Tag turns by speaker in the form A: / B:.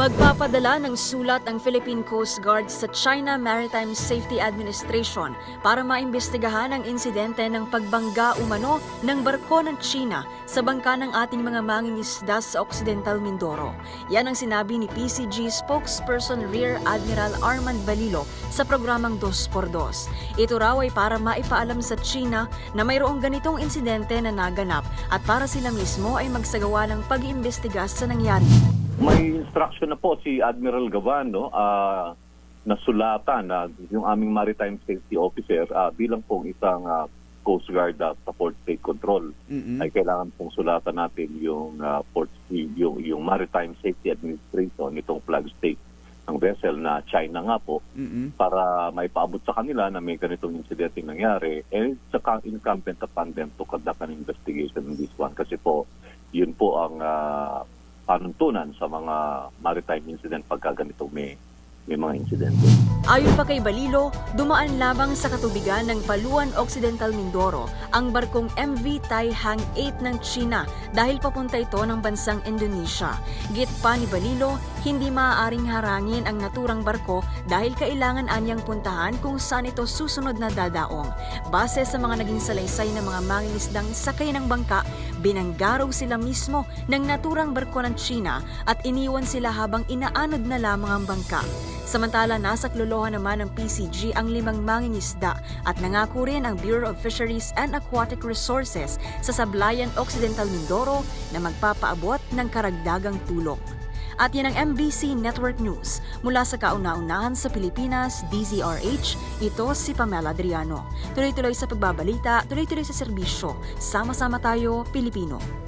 A: Magpapadala ng sulat ang Philippine Coast Guard sa China Maritime Safety Administration para maimbestigahan ang insidente ng pagbangga umano ng barko ng China sa bangka ng ating mga mangingisda sa Occidental Mindoro. Yan ang sinabi ni PCG spokesperson Rear Admiral Armand Balilo sa programang 2x2. Ito raw ay para maipaalam sa China na mayroong ganitong insidente na naganap at para sila mismo ay magsagawa ng pag-iimbestiga sa nangyari.
B: May instruction na po si Admiral Gavan no, ah, na sulatan na yung aming maritime safety officer ah, bilang pong isang ah, Coast Guard ah, sa Port State Control
C: Mm-mm.
B: ay kailangan pong sulatan natin yung ah, port yung yung Maritime Safety Administration nitong flag state ng vessel na China nga po
C: Mm-mm.
B: para maipaabot sa kanila na may ganitong incidente nangyari eh saka incumbent upon them to conduct an investigation in this one kasi po yun po ang ah, panuntunan sa mga maritime incident pagka ganito may may mga insidente.
A: Ayon pa kay Balilo, dumaan lamang sa katubigan ng Paluan Occidental Mindoro ang barkong MV Tai Hang 8 ng China dahil papunta ito ng bansang Indonesia. Git pa ni Balilo, hindi maaaring harangin ang naturang barko dahil kailangan anyang puntahan kung saan ito susunod na dadaong. Base sa mga naging salaysay ng mga mangingisdang sakay ng bangka, binanggaraw sila mismo ng naturang barko ng China at iniwan sila habang inaanod na lamang ang bangka. Samantala, nasa klolohan naman ng PCG ang limang mangingisda at nangako rin ang Bureau of Fisheries and Aquatic Resources sa Sablayan Occidental Mindoro na magpapaabot ng karagdagang tulong. At yan ang MBC Network News. Mula sa kauna-unahan sa Pilipinas, DZRH, ito si Pamela Adriano. Tuloy-tuloy sa pagbabalita, tuloy-tuloy sa serbisyo. Sama-sama tayo, Pilipino.